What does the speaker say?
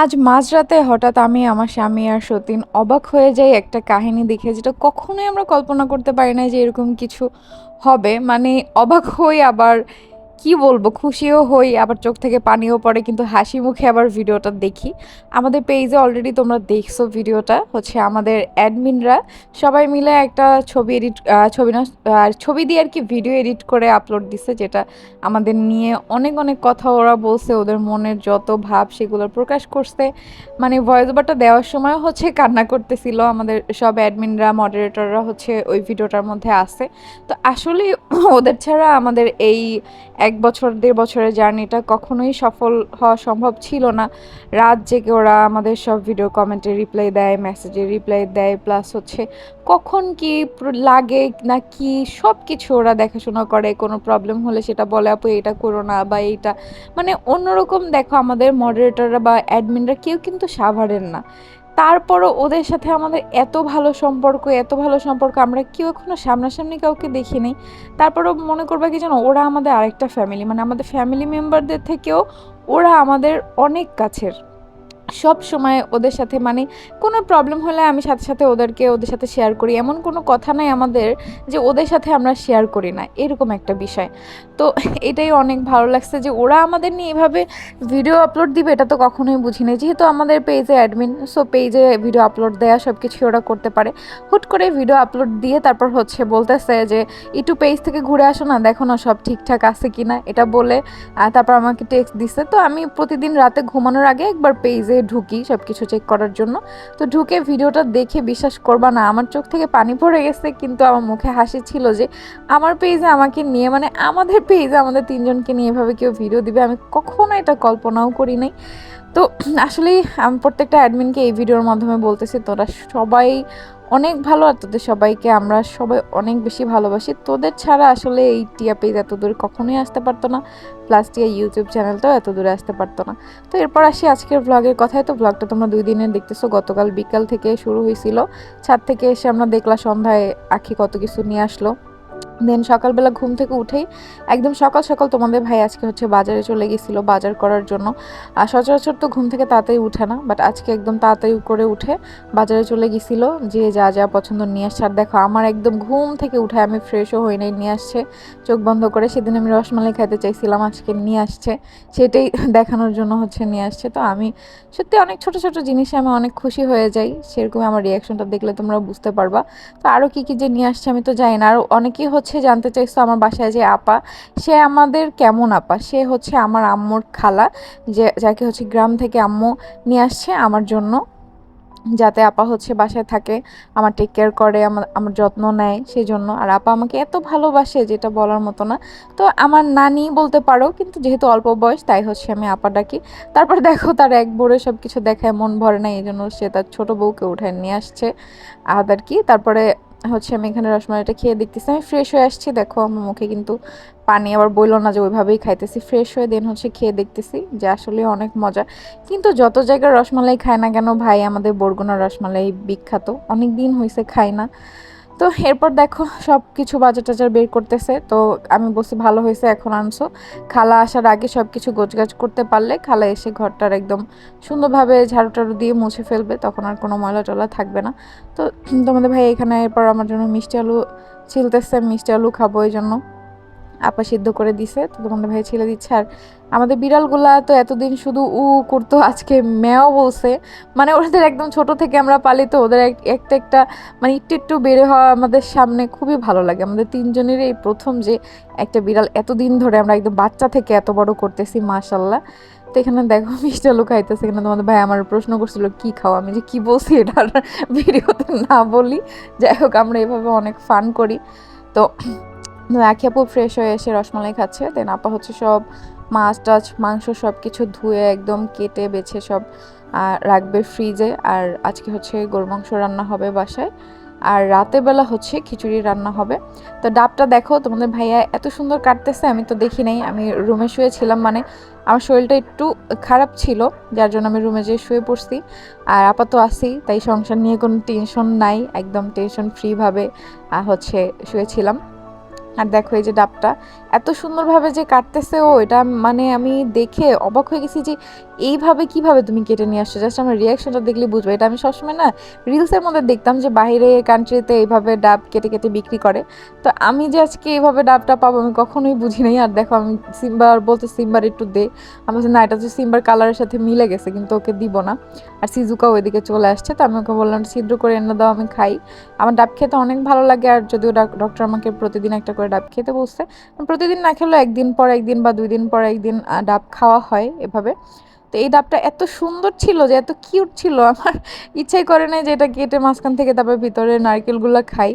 আজ মাঝরাতে হঠাৎ আমি, আমার স্বামী আর সতীন অবাক হয়ে যাই একটা কাহিনী দেখে, যেটা কখনোই আমরা কল্পনা করতে পারি না যে এরকম কিছু হবে। মানে অবাক হই আবার কি বলব, খুশিও হই, আবার চোখ থেকে পানিও পড়ে, কিন্তু হাসি মুখে আবার ভিডিওটা দেখি। আমাদের পেজে অলরেডি তোমরা দেখছ ভিডিওটা, হচ্ছে আমাদের অ্যাডমিনরা সবাই মিলে একটা ছবি এডিট ছবি না ছবি দিয়ে আর কি ভিডিও এডিট করে আপলোড দিছে, যেটা আমাদের নিয়ে অনেক অনেক কথা ওরা বলছে, ওদের মনের যত ভাব সেগুলো প্রকাশ করছে। মানে ভয়েস ওভারটা দেওয়ার সময় হচ্ছে কান্না করতেছিল, আমাদের সব অ্যাডমিনরা মডারেটররা হচ্ছে ওই ভিডিওটার মধ্যে আছে। তো আসলে ওদের ছাড়া আমাদের এই এক বছর, দেড় বছরের জার্নিটা কখনোই সফল হওয়া সম্ভব ছিল না। রাত জেগে ওরা আমাদের সব ভিডিও কমেন্টে রিপ্লাই দেয় মেসেজে রিপ্লাই দেয় প্লাস হচ্ছে কখন কি লাগে না কি সব কিছু ওরা দেখাশোনা করে, কোনো প্রবলেম হলে সেটা বলে, আপু, এটা করো না বা এইটা। মানে অন্যরকম দেখো আমাদের মডারেটররা বা অ্যাডমিনরা কেউ কিন্তু সাভারের না। তারপরও ওদের সাথে আমাদের এত ভালো সম্পর্ক, এত ভালো সম্পর্ক, আমরা কেউ এখনও সামনাসামনি কাউকে দেখিনি। তারপরও মনে করবে কি যেন ওরা আমাদের আরেকটা ফ্যামিলি মানে আমাদের ফ্যামিলি মেম্বারদের থেকেও ওরা আমাদের অনেক কাছের। সব সময় ওদের সাথে মানে কোনো প্রবলেম হলে আমি সাথে সাথে ওদেরকে ওদের সাথে শেয়ার করি। এমন কোনো কথা নাই আমাদের যে ওদের সাথে আমরা শেয়ার করি না, এরকম একটা বিষয়। তো এটাই অনেক ভালো লাগছে যে ওরা আমাদের নিয়ে এভাবে ভিডিও আপলোড দিবে, এটা তো কখনোই বুঝিনি। যেহেতু আমাদের পেজে অ্যাডমিন সো পেজে ভিডিও আপলোড দেওয়া সব কিছু ওরা করতে পারে। হুট করে ভিডিও আপলোড দিয়ে তারপর হচ্ছে বলতেছে যে, একটু পেজ থেকে ঘুরে আসো না, দেখো না সব ঠিকঠাক আছে কি না এটা বলে তারপর আমাকে টেক্সট দিচ্ছে তো আমি প্রতিদিন রাতে ঘুমানোর আগে একবার পেজে ঢুকি সব কিছু চেক করার জন্য। তো ঢুকে ভিডিওটা দেখে বিশ্বাস করবা না, আমার চোখ থেকে পানি পড়ে গেছে, কিন্তু আমার মুখে হাসি ছিল যে আমার পেজে আমাকে নিয়ে মানে আমাদের পেজে আমাদের তিনজনকে নিয়ে এভাবে কেউ ভিডিও দিবে, আমি কখনো এটা কল্পনাও করি নাই। তো আসলেই আমি প্রত্যেকটা অ্যাডমিনকে এই ভিডিওর মাধ্যমে বলতেছি, তোরা সবাই অনেক ভালো আর তোদের সবাইকে আমরা সবাই অনেক বেশি ভালোবাসি। তোদের ছাড়া আসলে এই টিয়া পেজ এত দূরে কখনোই আসতে পারতো না প্লাস টিয়া ইউটিউব চ্যানেলটাও এত দূরে আসতে পারতো না। তো এরপর আসি আজকের ব্লগের কথায়। তো ব্লগটা তোমরা দুই দিনের দেখতেছো, গতকাল বিকাল থেকে শুরু হয়েছিল। ছাদ থেকে এসে আমরা দেখলাম সন্ধ্যায় আখি কত কিছু নিয়ে আসলো। দেন সকালবেলা ঘুম থেকে উঠেই একদম সকাল সকাল তোমাদের ভাই আজকে হচ্ছে বাজারে চলে গেছিল বাজার করার জন্য। আর সচরাচর তো ঘুম থেকে তাড়াতাড়ি উঠে না বাট আজকে একদম তাড়াতাড়ি করে উঠে বাজারে চলে গেছিল যে যা যা পছন্দ নিয়ে আসছে। আর দেখো আমার একদম ঘুম থেকে উঠে আমি ফ্রেশও হই নাই, নিয়ে আসছে, চোখ বন্ধ করে সেদিন আমি রসমালাই খাইতে চাইছিলাম, আজকে নিয়ে আসছে, সেটাই দেখানোর জন্য হচ্ছে নিয়ে আসছে। তো আমি সত্যি অনেক ছোট ছোট জিনিসে আমি অনেক খুশি হয়ে যাই, সেরকমই আমার রিয়াকশনটা দেখলে তোমরা বুঝতে পারবা। তো আরও কী কী যে নিয়ে আসছে আমি তো জানি না, আর অনেকেই হচ্ছে জানতে চাইছো আমার বাসায় যে আপা, সে আমাদের কেমন আপা? সে হচ্ছে আমার আম্মুর খালা, যে, যাকে হচ্ছে গ্রাম থেকে আম্মু নিয়ে আসছে আমার জন্য। যাতে আপা হচ্ছে বাসায় থাকে, আমার টেক কেয়ার করে, আমার আমার যত্ন নেয় সেই জন্য আর আপা আমাকে এত ভালোবাসে যেটা বলার মতো না। তো আমার নানি বলতে পারো, কিন্তু যেহেতু অল্প বয়স, তাই হচ্ছে আমি আপা ডাকি। তারপর দেখো তার এক বোরে সব কিছু দেখায়, মন ভরে না এই জন্য সে তার ছোট বউকে উঠায় নিয়ে আসছে। আদার কি, তারপরে হচ্ছে আমি এখানে রসমালাইটা খেয়ে দেখতেছি। আমি ফ্রেশ হয়ে আসছি। দেখো আমার মুখে কিন্তু পানি আবার বইলো না যে ওইভাবেই খাইতেছি। ফ্রেশ হয়ে দেন হচ্ছে খেয়ে দেখতেছি যে আসলে অনেক মজা। কিন্তু যত জায়গায় রসমালাই খায় না কেন ভাই, আমাদের বরগুনার রসমালাই বিখ্যাত। অনেক দিন হয়েছে খায় না। তো এরপর দেখো সব কিছু বাজার টাজার বের করতেছে। তো আমি বলছি, ভালো হয়েছে, এখন আনছো। খালা আসার আগে সব কিছু গোছগাছ করতে পারলে খালা এসে ঘরটার একদম সুন্দরভাবে ঝাড়ু টাড়ু দিয়ে মুছে ফেলবে, তখন আর কোনো ময়লা টলা থাকবে না। তো তোমাদের ভাই এখানে, এরপর আমার জন্য মিষ্টি আলু ছিলতেছে, মিষ্টি আলু খাব এই জন্য। আপা সিদ্ধ করে দিছে, তো তোমাদের ভাই ছেলে দিচ্ছে। আর আমাদের বিড়ালগুলা তো এতদিন শুধু উ করতো, আজকে ম্যাও বলছে। মানে ওদের একদম ছোট থেকে আমরা পালি তো ওদের এক- একটা একটা মানে একটু একটু বেড়ে হওয়া আমাদের সামনে খুবই ভালো লাগে। আমাদের তিনজনের এই প্রথম যে একটা বিড়াল এতদিন ধরে আমরা একদম বাচ্চা থেকে এত বড় করতেছি মাশাল্লাহ তো এখানে দেখো মিষ্টি আলু খাইতেছে। এখানে তোমাদের ভাই আমার প্রশ্ন করছিল, কি খাও? আমি যে, কি বলছি এটা ভিডিওতে না বলি। যাই হোক, আমরা এভাবে অনেক ফান করি। তো রাখি আপু ফ্রেশ হয়ে এসে রসমালাই খাচ্ছে দেন আপা হচ্ছে সব মাছ টাছ, মাংস সব কিছু ধুয়ে একদম কেটে বেছে সব রাখবে ফ্রিজে আর আজকে হচ্ছে গরু মাংস রান্না হবে বাসায়। আর রাতের বেলা হচ্ছে খিচুড়ি রান্না হবে। তো ডাবটা দেখো, তোমাদের ভাইয়া এত সুন্দর কাটতেছে, আমি তো দেখি নাই। আমি রুমে শুয়েছিলাম মানে আমার শরীরটা একটু খারাপ ছিল, যার জন্য আমি রুমে যেয়ে শুয়ে পড়ছি। আর আপাতত আসি তাই সংসার নিয়ে কোনো টেনশন নাই, একদম টেনশন ফ্রিভাবে হচ্ছে শুয়েছিলাম। আর দেখো এই যে ডাবটা এত সুন্দরভাবে যে কাটতেছে ও এটা মানে আমি দেখে অবাক হয়ে গেছি যে এইভাবে কীভাবে তুমি কেটে নিয়ে আসছো? জাস্ট আমার রিয়াকশনটা দেখলে বুঝবে। এটা আমি সবসময় না রিলসের মধ্যে দেখতাম যে বাইরে কান্ট্রিতে এইভাবে ডাব কেটে কেটে বিক্রি করে। তো আমি যে আজকে এইভাবে ডাবটা পাবো আমি কখনোই বুঝি নাই। আর দেখো আমি সিম্বার বলতে সিম্বার একটু দে। আমি বলছি, না এটা তো সিম্বার কালারের সাথে মিলে গেছে কিন্তু ওকে দিব না। আর সিজুকা ওইদিকে চলে আসছে। তো আমি ওকে বললাম ছিদ্র করে এনে দাও আমি খাই। আমার ডাব খেতে অনেক ভালো লাগে। আর যদিও ডক্টর আমাকে প্রতিদিন একটা করে ডাব খেতে বসছে। প্রতিদিন না খেলেও একদিন পর একদিন বা দুই দিন পর একদিন ডাব খাওয়া হয় এভাবে। তো এই ডাবটা এত সুন্দর ছিল যে, এত কিউট ছিল। আমার ইচ্ছাই করে নাই যে, এটা কেটে মাঝখান থেকে তারপর ভিতরে নারকেলগুলো খাই।